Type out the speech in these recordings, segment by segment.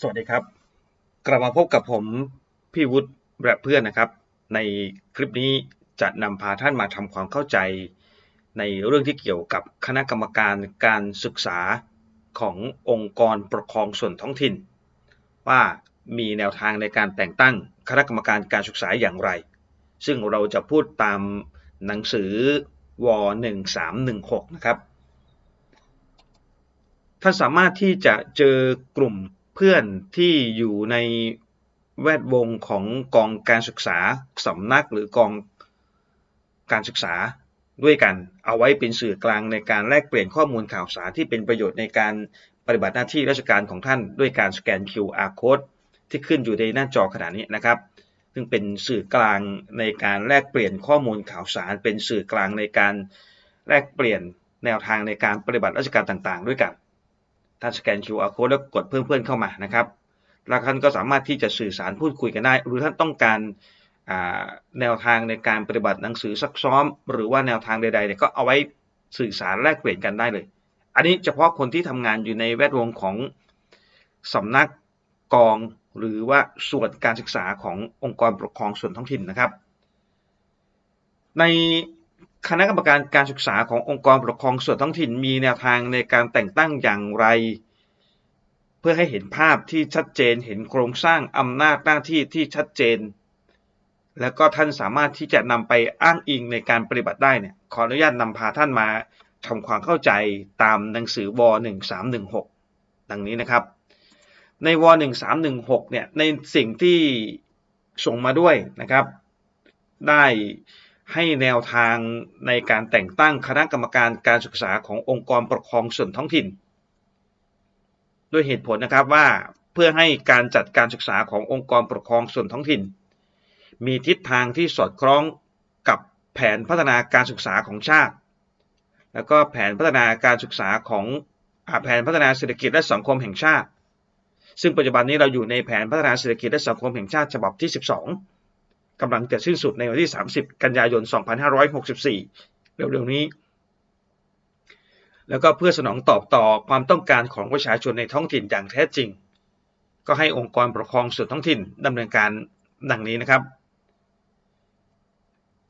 สวัสดีครับ กลับมาพบกับผมพี่วุฒิและเพื่อนนะครับ ในคลิปนี้จะนำพาท่านมาทำความเข้าใจ ในเรื่องที่เกี่ยวกับคณะกรรมการการศึกษาขององค์กรปกครองส่วนท้องถิ่น ว่ามีแนวทางในการแต่งตั้งคณะกรรมการการศึกษาอย่างไร ซึ่งเราจะพูดตามหนังสือว1316 นะครับท่านสามารถที่จะเจอกลุ่ม เพื่อนที่อยู่ในแวดวงของกองการศึกษาสำนักหรือกองการศึกษาด้วยกัน เอาไว้เป็นสื่อกลางในการแลกเปลี่ยนข้อมูลข่าวสารที่เป็นประโยชน์ในการปฏิบัติหน้าที่ราชการของท่านด้วยการสแกน QR code ที่ขึ้นอยู่ในหน้าจอขณะนี้นะครับ ซึ่งเป็นสื่อกลางในการแลกเปลี่ยนข้อมูลข่าวสาร เป็นสื่อกลางในการแลกเปลี่ยนแนวทางในการปฏิบัติราชการต่างๆ ด้วยกัน ท่านสแกน QR code แล้วกดเพิ่มเพื่อนเข้ามานะครับแล้วท่านก็สามารถที่จะสื่อสารพูดคุยกันได้ หรือท่านต้องการแนวทางในการปฏิบัติหนังสือซักซ้อม หรือว่าแนวทางใดๆเนี่ยก็เอาไว้สื่อสารแลกเปลี่ยนกันได้เลย อันนี้เฉพาะคนที่ทำงานอยู่ในแวดวงของสำนักกองหรือว่าส่วนการศึกษาขององค์กรปกครองส่วนท้องถิ่นนะครับ ใน คณะกรรมการการศึกษาขององค์กรปกครองส่วนท้องถิ่นมีแนวทางในการแต่งตั้งอย่างไร เพื่อให้เห็นภาพที่ชัดเจนเห็นโครงสร้างอำนาจหน้าที่ที่ชัดเจน แล้วก็ท่านสามารถที่จะนำไปอ้างอิงในการปฏิบัติได้เนี่ยขออนุญาตนำพาท่านมาทำความเข้าใจตามหนังสือว1316 ดังนี้นะครับ ในว1316เนี่ยในสิ่งที่ส่งมาด้วยนะครับ ได้ ให้แนวทางในการแต่งตั้งคณะกรรมการการศึกษาขององค์กรปกครองส่วนท้องถิ่น ด้วยเหตุผลนะครับว่าเพื่อให้การจัดการศึกษาขององค์กรปกครองส่วนท้องถิ่น มีทิศทางที่สอดคล้องกับแผนพัฒนาการศึกษาของชาติ แล้วก็แผนพัฒนาการศึกษาของแผนพัฒนาเศรษฐกิจและสังคมแห่งชาติ ซึ่งปัจจุบันนี้เราอยู่ในแผนพัฒนาเศรษฐกิจและสังคมแห่งชาติฉบับที่ 12 กำลังจะสิ้นสุดในวันที่ 30 กันยายน 2564 เร็วๆนี้ แล้วก็เพื่อสนองตอบต่อความต้องการของประชาชนในท้องถิ่นอย่างแท้จริง ก็ให้องค์กรปกครองส่วนท้องถิ่นดำเนินการดังนี้นะครับ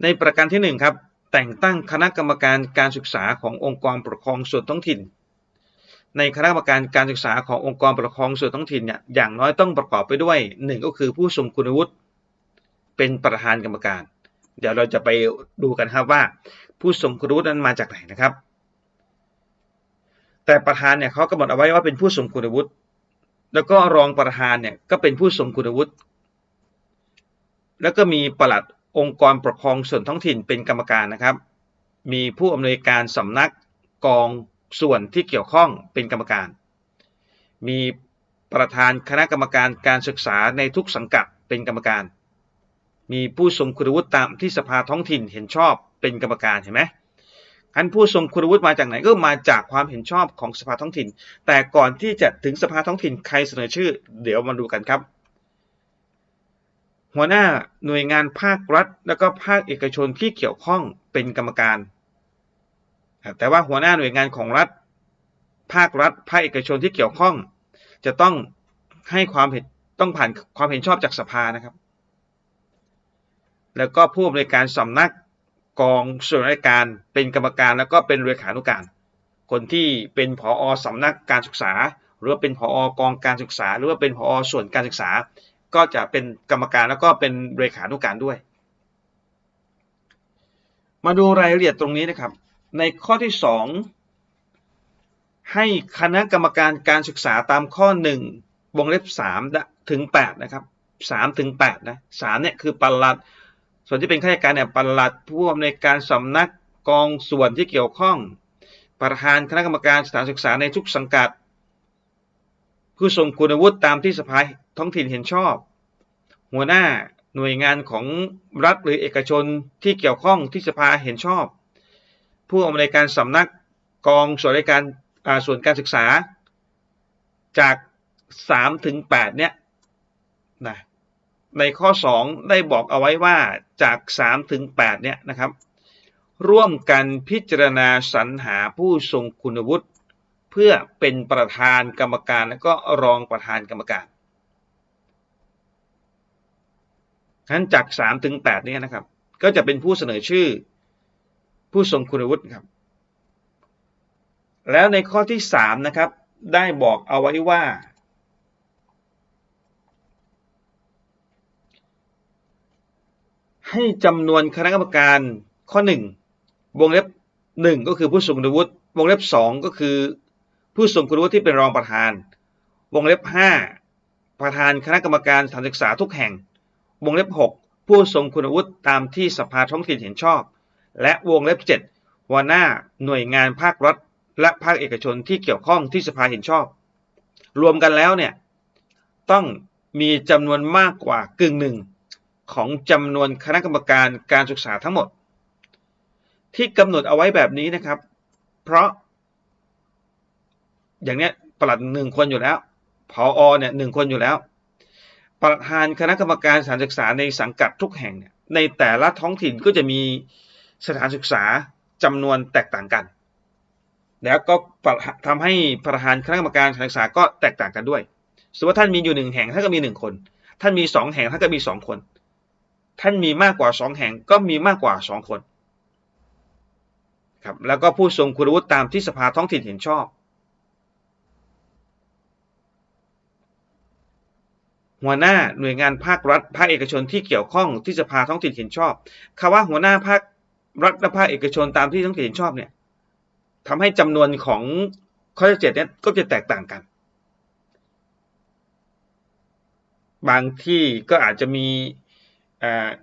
ในประการที่1ครับแต่งตั้งคณะกรรมการการศึกษาขององค์กรปกครองส่วนท้องถิ่น ในคณะกรรมการการศึกษาขององค์กรปกครองส่วนท้องถิ่นเนี่ยอย่างน้อยต้องประกอบไปด้วย 1 ก็คือผู้ทรงคุณวุฒิ เป็นประธานกรรมการ เดี๋ยวเราจะไปดูกันครับว่า ผู้ทรงคุณวุฒินั้นมาจากไหนนะครับ แต่ประธานเนี่ยเขากำหนดเอาไว้ว่าเป็นผู้ทรงคุณวุฒิแล้วก็รองประธานเนี่ยก็เป็นผู้ทรงคุณวุฒิแล้วก็มีปลัดองค์กรปกครองส่วนท้องถิ่นเป็นกรรมการนะครับ มีผู้อำนวยการสำนักกองส่วนที่เกี่ยวข้องเป็นกรรมการ มีประธานคณะกรรมการการศึกษาในทุกสังกัดเป็นกรรมการ มีผู้ทรงคุณวุฒิตามที่สภาท้องถิ่นเห็นชอบเป็นกรรมการเห็นไหมอันผู้ทรงคุณวุฒิมาจากไหนก็มาจากความเห็นชอบของสภาท้องถิ่น แต่ก่อนที่จะถึงสภาท้องถิ่นใครเสนอชื่อ เดี๋ยวมาดูกันครับ หัวหน้าหน่วยงานภาครัฐ แล้วก็ภาคเอกชนที่เกี่ยวข้องเป็นกรรมการ แต่ว่าหัวหน้าหน่วยงานของรัฐ ภาครัฐ ภาคเอกชนที่เกี่ยวข้อง จะต้องให้ความเห็นต้องผ่านความเห็นชอบจากสภานะครับ แล้วก็ผู้อำนวยการสำนักกองส่วนราชการเป็นกรรมการแล้วก็เป็นเลขานุการ คนที่เป็นผอสำนักการศึกษา หรือว่าเป็นผอกองการศึกษา หรือว่าเป็นผอส่วนการศึกษา ก็จะเป็นกรรมการแล้วก็เป็นเลขานุการด้วย มาดูรายละเอียดตรงนี้นะครับ ในข้อที่ 2 ให้คณะกรรมการการศึกษาตามข้อ 1 วงเล็บ3ถึง8นะครับ3ถึง8นะ3เนี่ยคือปลัด ส่วนที่เป็นข้าราชการเนี่ยปลัดผู้อำนวยการสำนักกองส่วนที่เกี่ยวข้อง ประธานคณะกรรมการสถานศึกษาในทุกสังกัด ผู้ทรงคุณวุฒิตามที่สภาท้องถิ่นเห็นชอบ หัวหน้าหน่วยงานของรัฐหรือเอกชนที่เกี่ยวข้องที่สภาเห็นชอบ ผู้อำนวยการสำนักกองส่วนราชการส่วนการศึกษาจาก3ถึง8เนี่ยนะ ในข้อ 2 ได้บอกเอาไว้ว่าจาก3ถึง8เนี่ยนะครับ ร่วมกันพิจารณาสรรหาผู้ทรงคุณวุฒิเพื่อเป็นประธานกรรมการและก็รองประธานกรรมการนั้นจาก3ถึง8เนี่ยนะครับ ก็จะเป็นผู้เสนอชื่อ ผู้ทรงคุณวุฒิครับ แล้วในข้อที่3นะครับ ได้บอกเอาไว้ว่า ให้จำนวนคณะกรรมการข้อหนึ่งวงเล็บหนึ่งก็คือผู้ทรงคุณวุฒิวงเล็บสองก็คือ ผู้ทรงคุณวุฒิที่เป็นรองประธาน วงเล็บห้าประธานคณะกรรมการสถานศึกษาทุกแห่ง วงเล็บหกผู้ทรงคุณวุฒิตามที่สภาท้องถิ่นเห็นชอบ และวงเล็บเจ็ดหัวหน้าหน่วยงานภาครัฐ และภาคเอกชนที่เกี่ยวข้องที่สภาเห็นชอบ รวมกันแล้วเนี่ยต้องมีจำนวนมากกว่ากึ่งหนึ่ง ของจำนวนคณะกรรมการการศึกษาทั้งหมด ที่กำหนดเอาไว้แบบนี้นะครับ เพราะ อย่างเนี้ยปลัดหนึ่งคนอยู่แล้วพออเนี่ยหนึ่งคนอยู่แล้วประธานคณะกรรมการสถานศึกษาในสังกัดทุกแห่งเนี่ยในแต่ละท้องถิ่นก็จะมีสถานศึกษาจำนวนแตกต่างกัน แล้วก็ทำให้ประธานคณะกรรมการสถานศึกษาก็แตกต่างกันด้วย สมมติว่าท่านมีอยู่หนึ่งแห่งท่านก็มีหนึ่งคน ท่านมีสองแห่งท่านก็มีสองคน ท่านมีมากกว่าสองแห่งก็มีมากกว่าสองคนครับแล้วก็ผู้ทรงคุณวุฒิตามที่สภาท้องถิ่นเห็นชอบ หัวหน้าหน่วยงานภาครัฐภาคเอกชนที่เกี่ยวข้องที่สภาท้องถิ่นเห็นชอบคาว่าหัวหน้าภาครัฐและภาคเอกชนตามที่ท้องถิ่นเห็นชอบเนี่ยทำให้จำนวนของข้อที่เจ็ดเนี่ยก็จะแตกต่างกัน บางที่ก็อาจจะมี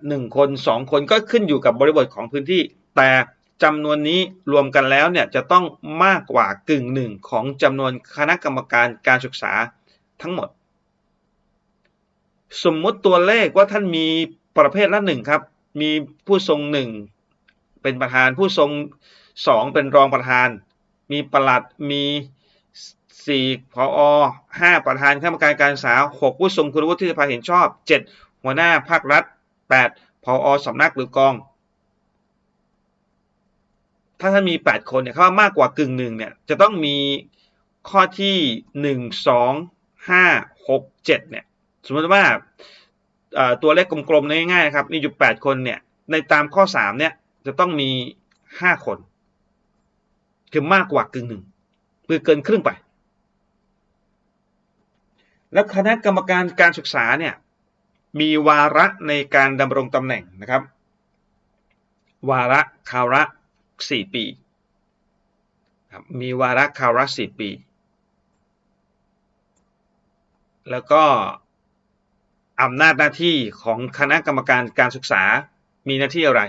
หนึ่งคนสองคนก็ขึ้นอยู่กับบริบทของพื้นที่ แต่จำนวนนี้รวมกันแล้วเนี่ยจะต้องมากกว่ากึ่งหนึ่งของจำนวนคณะกรรมการการศึกษาทั้งหมด สมมติตัวเลขว่าท่านมีประเภทละหนึ่งครับ มีผู้ทรงหนึ่งเป็นประธานผู้ทรงสองเป็นรองประธาน มีประหลัดมีสี่ผอห้าประธานคณะกรรมการการศึกษาหกผู้ทรงคุณวุฒิที่สภาเห็นชอบเจ็ดหัวหน้าภาครัฐ แปดผอสำนักหรือกอง ถ้าท่านมีแปดคนเนี่ยเขาว่ามากกว่ากึ่งหนึ่งเนี่ยจะต้องมีข้อที่หนึ่งสองห้าหกเนี่ยสมมติว่าตัวเลขกลมๆง่ายๆนะครับมีอยู่แปดคนเนี่ยในตามข้อสามเนี่ยจะต้องมีห้าคน คือมากกว่ากึ่งหนึ่งคือเกินครึ่งไป แล้วคณะกรรมการการศึกษาเนี่ย มีวาระในการดำรงตำแหน่งนะครับ วาระคาระสี่ปี มีวาระคาระสี่ปี แล้วก็อำนาจหน้าที่ของคณะกรรมการการศึกษามีหน้าที่อะไร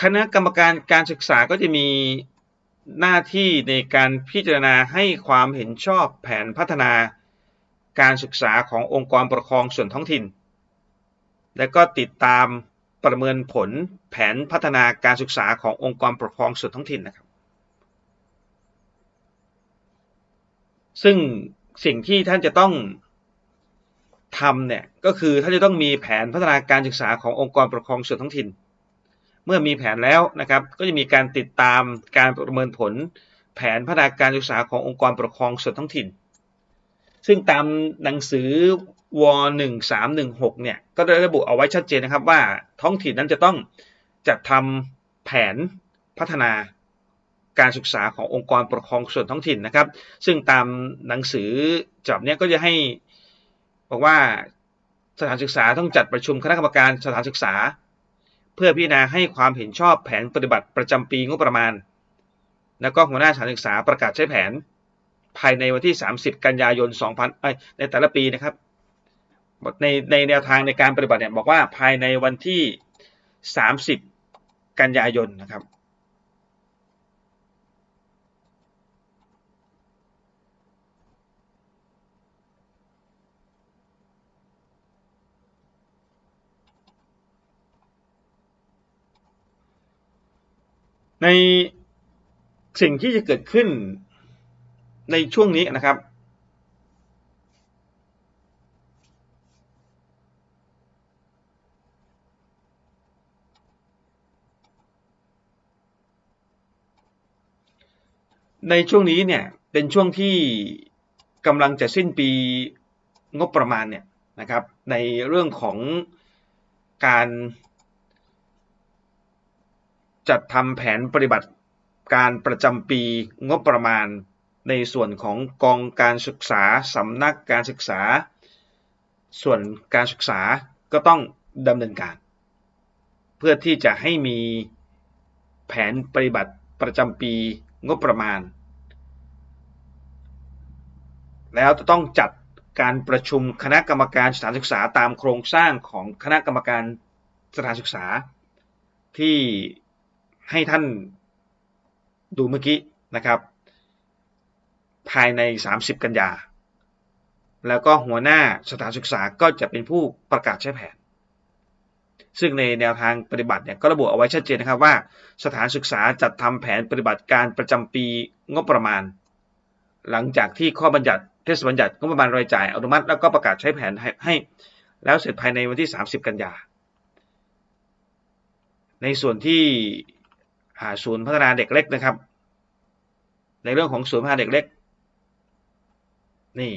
คณะกรรมการการศึกษาก็จะมีหน้าที่ในการพิจารณาให้ความเห็นชอบแผนพัฒนา การศึกษาขององค์กรปกครองส่วนท้องถิ่น และก็ติดตามประเมินผลแผนพัฒนาการศึกษาขององค์กรปกครองส่วนท้องถิ่นนะครับ ซึ่งสิ่งที่ท่านจะต้องทำเนี่ยก็คือท่านจะต้องมีแผนพัฒนาการศึกษาขององค์กรปกครองส่วนท้องถิ่น เมื่อมีแผนแล้วนะครับ ก็จะมีการติดตามการประเมินผลแผนพัฒนาการศึกษาขององค์กรปกครองส่วนท้องถิ่น ซึ่งตามหนังสือว1316เนี่ยก็ได้ระบุเอาไว้ชัดเจนนะครับว่าท้องถิ่นนั้นจะต้องจัดทำแผนพัฒนาการศึกษาขององค์กรปกครองส่วนท้องถิ่นนะครับ ซึ่งตามหนังสือจับเนี้ยก็จะให้บอกว่าสถานศึกษาต้องจัดประชุมคณะกรรมการสถานศึกษา เพื่อพิจารณาให้ความเห็นชอบแผนปฏิบัติประจำปีงบประมาณ แล้วก็หัวหน้าสถานศึกษาประกาศใช้แผน ภายในวันที่ 30 กันยายน 2000ในแต่ละปีนะครับ ในในแนวทางในการปฏิบัติเนี่ยบอกว่าภายในวันที่ 30 กันยายนนะครับในสิ่งที่จะเกิดขึ้น ในช่วงนี้นะครับ ในช่วงนี้เนี่ยเป็นช่วงที่กำลังจะสิ้นปีงบประมาณเนี่ยนะครับ ในเรื่องของการจัดทำแผนปฏิบัติการประจำปีงบประมาณ ในส่วนของกองการศึกษาสำนักการศึกษา ส่วนการศึกษาก็ต้องดำเนินการ เพื่อที่จะให้มีแผนปฏิบัติประจำปีงบประมาณ แล้วจะต้องจัดการประชุมคณะกรรมการสถานศึกษาตามโครงสร้างของคณะกรรมการสถานศึกษา ที่ให้ท่านดูเมื่อกี้นะครับ ภายใน 30 กันยา แล้วก็หัวหน้าสถานศึกษาก็จะเป็นผู้ประกาศใช้แผน ซึ่งในแนวทางปฏิบัติเนี่ยก็ระบุเอาไว้ชัดเจนนะครับว่า สถานศึกษาจัดทำแผนปฏิบัติการประจำปีงบประมาณ หลังจากที่ข้อบัญญัติเทศบัญญัติงบประมาณรายจ่ายอนุมัติแล้วก็ประกาศใช้แผนให้ให้แล้วเสร็จภายในวันที่ 30 กันยา ในส่วนที่ศูนย์พัฒนาเด็กเล็กนะครับ ในเรื่องของศูนย์พัฒนาเด็กเล็ก นี่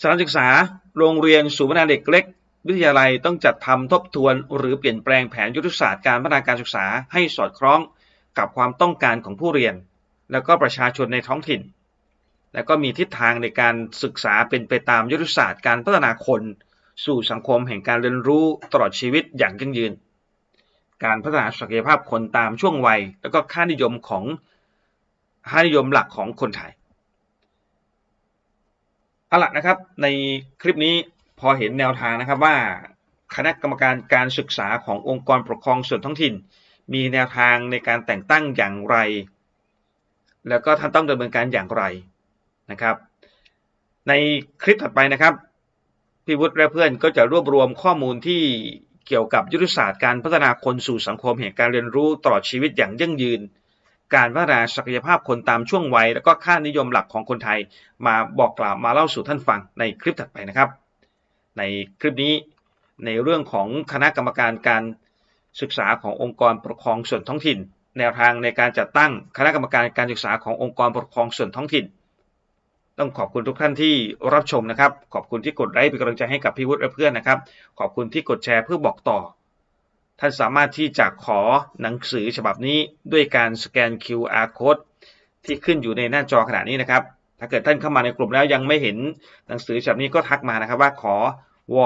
สถานศึกษาโรงเรียนศูนย์พัฒนาเด็กเล็ก วิทยาลัยต้องจัดทำทบทวน หรือเปลี่ยนแปลงแผนยุทธศาสตร์การพัฒนาการศึกษาให้สอดคล้องกับความต้องการของผู้เรียน แล้วก็ประชาชนในท้องถิ่น แล้วก็มีทิศทางในการศึกษาเป็นไปตามยุทธศาสตร์การพัฒนาคน สู่สังคมแห่งการเรียนรู้ตลอดชีวิตอย่างยั่งยืน การพัฒนาศักยภาพคนตามช่วงวัย แล้วก็ค่านิยมของค่านิยมหลักของคนไทย เอาละนะครับ ในคลิปนี้พอเห็นแนวทางนะครับว่าคณะกรรมการการศึกษาขององค์กรปกครองส่วนท้องถิ่น มีแนวทางในการแต่งตั้งอย่างไร แล้วก็ท่านต้องดำเนินการอย่างไรนะครับ ในคลิปถัดไปนะครับพี่วุฒิและเพื่อนก็จะรวบรวมข้อมูลที่เกี่ยวกับยุทธศาสตร์การพัฒนาคนสู่สังคมแห่งการเรียนรู้ตลอดชีวิตอย่างยั่งยืน การพัฒนาศักยภาพคนตามช่วงวัย แล้วก็ค่านิยมหลักของคนไทย มาบอกกล่าวมาเล่าสู่ท่านฟังในคลิปถัดไปนะครับ ในคลิปนี้ในเรื่องของคณะกรรมการการศึกษาขององค์กรปกครองส่วนท้องถิ่น แนวทางในการจัดตั้งคณะกรรมการการศึกษาขององค์กรปกครองส่วนท้องถิ่น ต้องขอบคุณทุกท่านที่รับชมนะครับ ขอบคุณที่กดไลค์เป็นกำลังใจให้กับพี่วุฒิและเพื่อนนะครับ ขอบคุณที่กดแชร์เพื่อบอกต่อ ท่านสามารถที่จะขอหนังสือฉบับนี้ด้วยการสแกน QR code ที่ขึ้นอยู่ในหน้าจอขณะนี้นะครับ ถ้าเกิดท่านเข้ามาในกลุ่มแล้วยังไม่เห็นหนังสือฉบับนี้ก็ทักมานะครับว่าขอว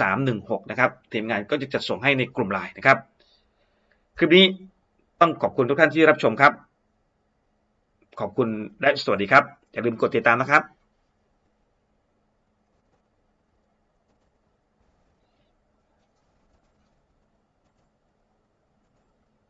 1316นะครับทีมงานก็จะจัดส่งให้ในกลุ่มไลน์นะครับ คลิปนี้ต้องขอบคุณทุกท่านที่รับชมครับ ขอบคุณและสวัสดีครับ อย่าลืมกดติดตามนะครับ